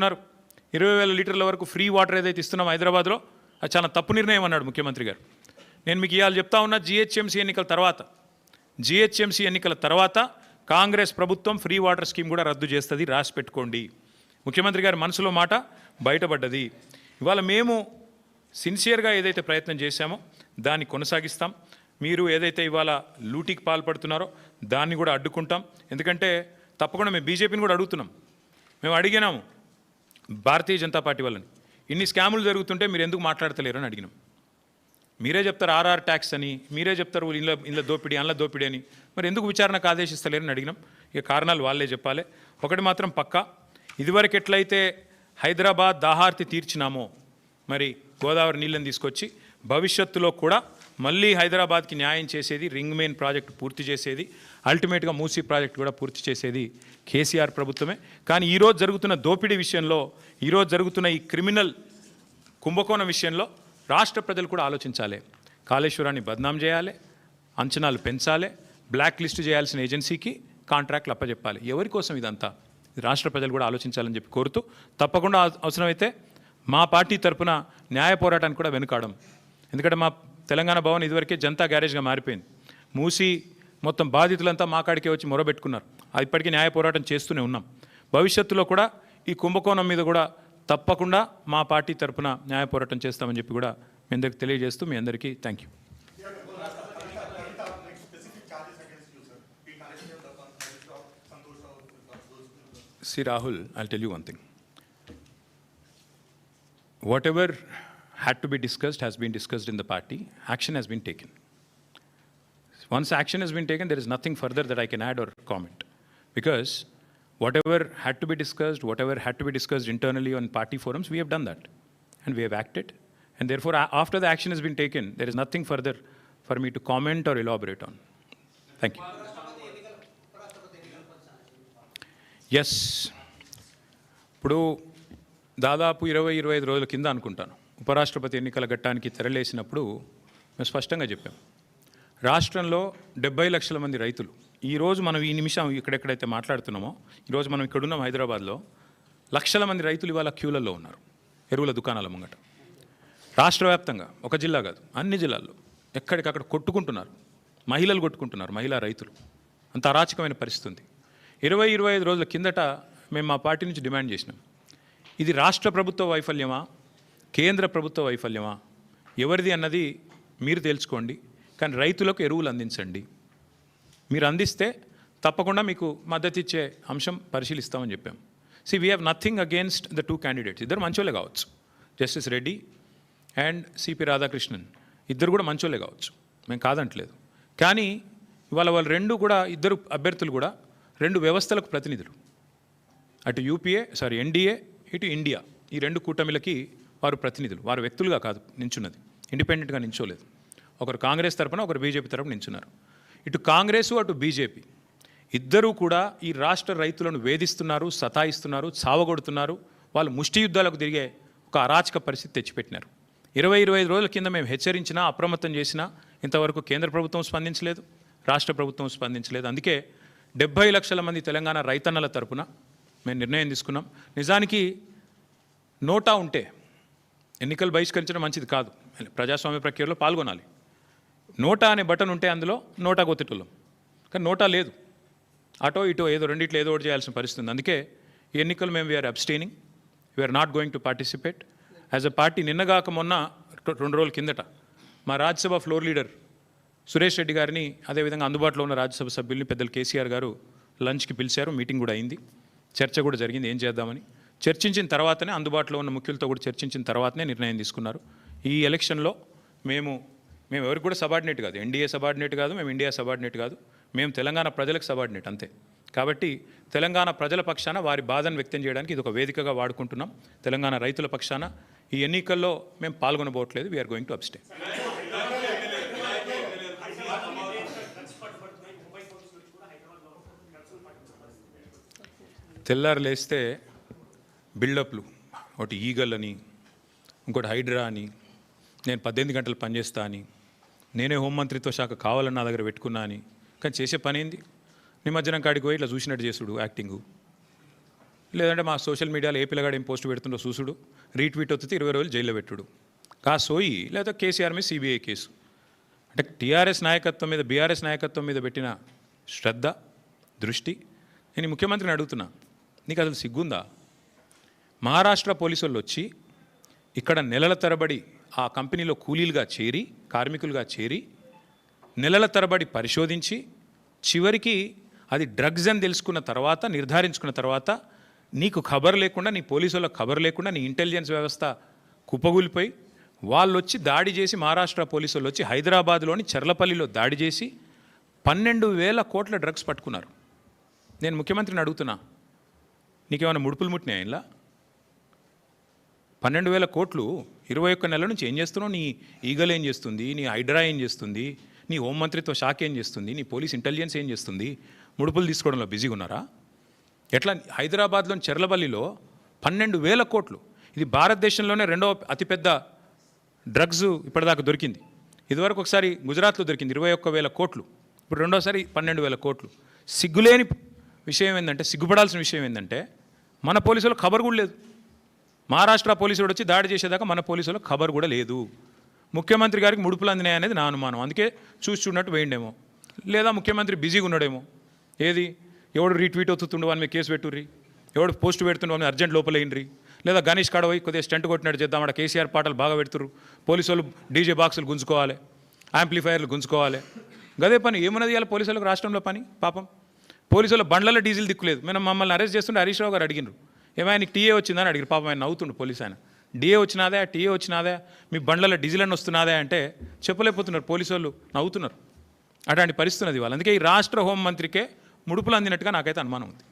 ఉన్నారు ఇరవై వేల లీటర్ల వరకు ఫ్రీ వాటర్ ఏదైతే ఇస్తున్నాం హైదరాబాద్లో అది చాలా తప్పు నిర్ణయం అన్నాడు ముఖ్యమంత్రి గారు. నేను మీకు ఇవాళ చెప్తా ఉన్నా జిహెచ్ఎంసీ ఎన్నికల తర్వాత జిహెచ్ఎంసీ ఎన్నికల తర్వాత కాంగ్రెస్ ప్రభుత్వం ఫ్రీ వాటర్ స్కీమ్ కూడా రద్దు చేస్తుంది రాసి పెట్టుకోండి. ముఖ్యమంత్రి గారి మనసులో మాట బయటపడ్డది. ఇవాళ మేము సిన్సియర్గా ఏదైతే ప్రయత్నం చేశామో దాన్ని కొనసాగిస్తాం. మీరు ఏదైతే ఇవాళ లూటీకి పాల్పడుతున్నారో దాన్ని కూడా అడ్డుకుంటాం. ఎందుకంటే తప్పకుండా మేము బీజేపీని కూడా అడుగుతున్నాం. మేము అడిగినాము భారతీయ జనతా పార్టీ వాళ్ళని. ఇన్ని స్కాములు జరుగుతుంటే మీరు ఎందుకు మాట్లాడతలేరు అని అడిగినాం. మీరే చెప్తారు ఆర్ఆర్ ట్యాక్స్ అని మీరే చెప్తారు ఇంట్లో ఇంట్లో దోపిడీ అందులో దోపిడీ అని. మరి ఎందుకు విచారణకు ఆదేశిస్తలేరని అడిగినాం. ఇక కారణాలు వాళ్ళే చెప్పాలి. ఒకటి మాత్రం పక్కా. ఇదివరకు ఎట్లయితే హైదరాబాద్ దాహార్తి తీర్చినామో మరి గోదావరి నీళ్ళని తీసుకొచ్చి భవిష్యత్తులో కూడా మళ్ళీ హైదరాబాద్కి న్యాయం చేసేది రింగ్ మెయిన్ ప్రాజెక్టు పూర్తి చేసేది. అల్టిమేట్గా మూసీ ప్రాజెక్ట్ కూడా పూర్తి చేసేది కేసీఆర్ ప్రభుత్వమే. కానీ ఈరోజు జరుగుతున్న దోపిడీ విషయంలో ఈరోజు జరుగుతున్న ఈ క్రిమినల్ కుంభకోణం విషయంలో రాష్ట్ర ప్రజలు కూడా ఆలోచించాలి. కాళేశ్వరాన్ని బద్నాం చేయాలి అంచనాలు పెంచాలి బ్లాక్ లిస్ట్ చేయాల్సిన ఏజెన్సీకి కాంట్రాక్ట్లు అప్పచెప్పాలి ఎవరి కోసం ఇదంతా? రాష్ట్ర ప్రజలు కూడా ఆలోచించాలని చెప్పి కోరుతూ తప్పకుండా అవసరమైతే మా పార్టీ తరపున న్యాయ పోరాటానికి కూడా వెనుకాడం. ఎందుకంటే మా తెలంగాణ భవన్ ఇదివరకే జనతా గ్యారేజ్గా మారిపోయింది. మూసి మొత్తం బాధితులంతా మా కాడికే వచ్చి మొరబెట్టుకున్నారు. అది ఇప్పటికీ న్యాయ పోరాటం చేస్తూనే ఉన్నాం. భవిష్యత్తులో కూడా ఈ కుంభకోణం మీద కూడా తప్పకుండా మా పార్టీ తరపున న్యాయ పోరాటం చేస్తామని చెప్పి కూడా మీ అందరికి తెలియజేస్తూ మీ అందరికీ thank you See, Rahul, I'll tell you one thing. Whatever had to be discussed has been discussed in the party. Action has been taken. Once action has been taken, there is nothing further that I can add or comment. Because whatever had to be discussed, whatever had to be discussed internally on party forums, we have done that. And we have acted. And therefore, a- after the action has been taken, there is nothing further for me to comment or elaborate on. Thank you. Yes ఇప్పుడు దాదాపు ఇరవై ఇరవై ఐదు రోజుల కింద అనుకుంటాను ఉపరాష్ట్రపతి ఎన్నికల ఘట్టానికి తెరలేసినప్పుడు మేము స్పష్టంగా చెప్పాం. రాష్ట్రంలో డెబ్బై లక్షల మంది రైతులు ఈరోజు మనం ఈ నిమిషం ఇక్కడెక్కడైతే మాట్లాడుతున్నామో ఈరోజు మనం ఇక్కడున్నాం హైదరాబాద్లో లక్షల మంది రైతులు ఇవాళ క్యూలలో ఉన్నారు ఎరువుల దుకాణాల ముంగట. రాష్ట్ర వ్యాప్తంగా ఒక జిల్లా కాదు అన్ని జిల్లాల్లో ఎక్కడికక్కడ కొట్టుకుంటున్నారు మహిళలు కొట్టుకుంటున్నారు మహిళా రైతులు. అంత అరాచకమైన పరిస్థితి ఉంది. ఇరవై ఇరవై ఐదు రోజుల కిందట మేము మా పార్టీ నుంచి డిమాండ్ చేసినాం. ఇది రాష్ట్ర ప్రభుత్వ వైఫల్యమా? కేంద్ర ప్రభుత్వ వైఫల్యమా? ఎవరిది అన్నది మీరు తెలుసుకోండి కానీ రైతులకు ఎరువులు అందించండి. మీరు అందిస్తే తప్పకుండా మీకు మద్దతు ఇచ్చే అంశం పరిశీలిస్తామని చెప్పాం. See we have nothing against the two candidates ఇద్దరు మంచోళ్ళే కావచ్చు. Justice Reddy and CP Radhakrishnan ఇద్దరు కూడా మంచోళ్ళే కావచ్చు. మేము కాదంటలేదు. కానీ ఇవాళ వాళ్ళు రెండు కూడా ఇద్దరు అభ్యర్థులు కూడా రెండు వ్యవస్థలకు ప్రతినిధులు. అటు యూపీఏ సారీ ఎన్డీఏ ఇటు ఇండియా ఈ రెండు కూటమిలకి వారు ప్రతినిధులు వారు వ్యక్తులుగా కాదు నించున్నది. ఇండిపెండెంట్గా నించోలేదు. ఒకరు కాంగ్రెస్ తరపున ఒకరు బీజేపీ తరపున నించున్నారు. ఇటు కాంగ్రెసు అటు బీజేపీ. ఇద్దరూ కూడా ఈ రాష్ట్ర రైతులను వేధిస్తున్నారు సతాయిస్తున్నారు చావగొడుతున్నారు. వాళ్ళు ముష్టి యుద్ధాలకు తిరిగే ఒక అరాచక పరిస్థితి తెచ్చిపెట్టినారు. ఇరవై ఇరవై ఐదు రోజుల కింద మేము హెచ్చరించినా అప్రమత్తం చేసినా ఇంతవరకు కేంద్ర ప్రభుత్వం స్పందించలేదు రాష్ట్ర ప్రభుత్వం స్పందించలేదు. అందుకే డెబ్బై లక్షల మంది తెలంగాణ రైతన్నల తరపున మేము నిర్ణయం తీసుకున్నాం. నిజానికి నోటా ఉంటే ఎన్నికలు బహిష్కరించడం మంచిది కాదు. ప్రజాస్వామ్య ప్రక్రియలో పాల్గొనాలి. నోటా అనే బటన్ ఉంటే అందులో నోటా కొత్తటోళ్ళం. కానీ నోటా లేదు. అటో ఇటో ఏదో రెండిట్లో ఏదో ఒకటి చేయాల్సిన పరిస్థితి ఉంది. అందుకే ఈ ఎన్నికలు మేము we're abstaining we're not going to participate as a party నిన్నగాక మొన్న రెండు రోజుల కిందట మా రాజ్యసభ ఫ్లోర్ లీడర్ సురేష్ రెడ్డి గారిని అదేవిధంగా అందుబాటులో ఉన్న రాజ్యసభ సభ్యుల్ని పెద్దలు కేసీఆర్ గారు లంచ్కి పిలిచారు. మీటింగ్ కూడా అయింది. చర్చ కూడా జరిగింది. ఏం చేద్దామని. చర్చించిన తర్వాతనే అందుబాటులో ఉన్న ముఖ్యులతో కూడా చర్చించిన తర్వాతనే నిర్ణయం తీసుకున్నారు. ఈ ఎలక్షన్లో మేము మేము ఎవరికి కూడా సబార్డినేట్ కాదు. ఎన్డీఏ సబార్డినేట్ కాదు మేము ఇండియా సబార్డినేట్ కాదు. మేము తెలంగాణ ప్రజలకు సబార్డినేట్ అంతే. కాబట్టి తెలంగాణ ప్రజల పక్షాన వారి బాధను వ్యక్తం చేయడానికి ఇది ఒక వేదికగా వాడుకుంటున్నాం. తెలంగాణ రైతుల పక్షాన ఈ ఎన్నికల్లో మేము పాల్గొనబోట్లేదు వీఆర్ గోయింగ్ టు అబ్స్టే తెల్లారు లేస్తే బిల్డప్లు ఒకటి ఈగల్ అని ఇంకోటి హైడ్రా అని నేను పద్దెనిమిది గంటలు పనిచేస్తా అని నేనే హోంమంత్రిత్వ శాఖ కావాలని నా దగ్గర పెట్టుకున్నా అని. కానీ చేసే పని ఏంది? నిమజ్జనం కాడికి పోయి ఇట్లా చూసినట్టు చేసుడు యాక్టింగు. లేదంటే మా సోషల్ మీడియాలో ఏ పిల్లగాడు ఏం పోస్ట్ పెడుతుండో చూసుడు రీట్వీట్ వస్తే ఇరవై రోజులు జైల్లో పెట్టుడు. కా సోయి లేదా కేసీఆర్ మీద సిబిఐ కేసు. అంటే టీఆర్ఎస్ నాయకత్వం మీద బీఆర్ఎస్ నాయకత్వం మీద పెట్టిన శ్రద్ధ దృష్టి నేను ముఖ్యమంత్రిని అడుగుతున్నా. నీకు అసలు సిగ్గుందా? మహారాష్ట్ర పోలీసులు వచ్చి ఇక్కడ నెలల తరబడి ఆ కంపెనీలో కూలీలుగా చేరి కార్మికులుగా చేరి నెలల తరబడి పరిశోధించి చివరికి అది డ్రగ్స్ అని తెలుసుకున్న తర్వాత నిర్ధారించుకున్న తర్వాత నీకు ఖబర్ లేకుండా నీ పోలీసుల ఖబర్ లేకుండా నీ ఇంటెలిజెన్స్ వ్యవస్థ కుప్పగూలిపోయి వాళ్ళు వచ్చి దాడి చేసి మహారాష్ట్ర పోలీసులు వచ్చి హైదరాబాద్లోని చర్లపల్లిలో దాడి చేసి పన్నెండు వేల కోట్ల డ్రగ్స్ పట్టుకున్నారు. నేను ముఖ్యమంత్రిని అడుగుతున్నా నీకేమైనా ముడుపులు ముట్టినాయి ఇలా పన్నెండు వేల కోట్లు ఇరవై ఒక్క నెల నుంచి ఏం చేస్తున్నావు? నీ ఈగల్ ఏం చేస్తుంది? నీ హైడ్రా ఏం చేస్తుంది? నీ హోంమంత్రిత్వ శాఖ ఏం చేస్తుంది? నీ పోలీస్ ఇంటెలిజెన్స్ ఏం చేస్తుంది? ముడుపులు తీసుకోవడంలో బిజీగా ఉన్నారా? ఎట్లా? హైదరాబాద్లోని చెర్లబల్లిలో పన్నెండు వేల కోట్లు. ఇది భారతదేశంలోనే రెండవ అతిపెద్ద డ్రగ్స్ ఇప్పటిదాకా దొరికింది. ఇదివరకు ఒకసారి గుజరాత్లో దొరికింది ఇరవై ఒక్క వేల కోట్లు. ఇప్పుడు రెండోసారి పన్నెండు వేల కోట్లు. సిగ్గులేని విషయం ఏంటంటే సిగ్గుపడాల్సిన విషయం ఏంటంటే మన పోలీసులు ఖబర్ కూడా లేదు. మహారాష్ట్ర పోలీసుడు వచ్చి దాడి చేసేదాకా మన పోలీసులకు ఖబర్ కూడా లేదు. ముఖ్యమంత్రి గారికి ముడుపులు అందినాయి అనేది నా అనుమానం. అందుకే చూసి చూడనట్టు వేయండేమో. లేదా ముఖ్యమంత్రి బిజీగా ఉన్నాడేమో. ఏది? ఎవడు రీట్వీట్ అవుతుండో అని మీరు కేసు పెట్టుర్రి? ఎవడు పోస్ట్ పెడుతుండో అని అర్జెంట్ లోపలేయండి లేదా గణేష్ కాడ పోయి కొద్దిగా స్టంట్ కొట్టినట్టు చేద్దాం అక్కడ కేసీఆర్ పాటలు బాగా పెడుతురు పోలీసు వాళ్ళు డీజే బాక్సులు గుంజుకోవాలి యాంప్లిఫైర్లు గుంజుకోవాలి. గదే పని? ఏమన్నది ఇవాళ పోలీసులకు రాష్ట్రంలో పని? పాపం. పోలీసుల బండ్లలో డీజిల్ దిక్కులేదు. మేము మమ్మల్ని అరెస్ట్ చేస్తుంటే హరీష్ రావు గారు అడిగినారు ఏమైనా నీకు టీఏ వచ్చిందని అడిగారు. పాపం ఆయన నవ్వుతుండు పోలీస్ ఆయన. డిఏ వచ్చినాదే టీఏ వచ్చినాదే మీ బండ్లలో డీజిల్ అని వస్తున్నాదే అంటే చెప్పలేకపోతున్నారు పోలీసు వాళ్ళు నవ్వుతున్నారు. అటువంటి పరిస్థితి వాళ్ళు అందుకే ఈ రాష్ట్ర హోంమంత్రికే ముడుపులు అందినట్టుగా నాకైతే అనుమానం ఉంది.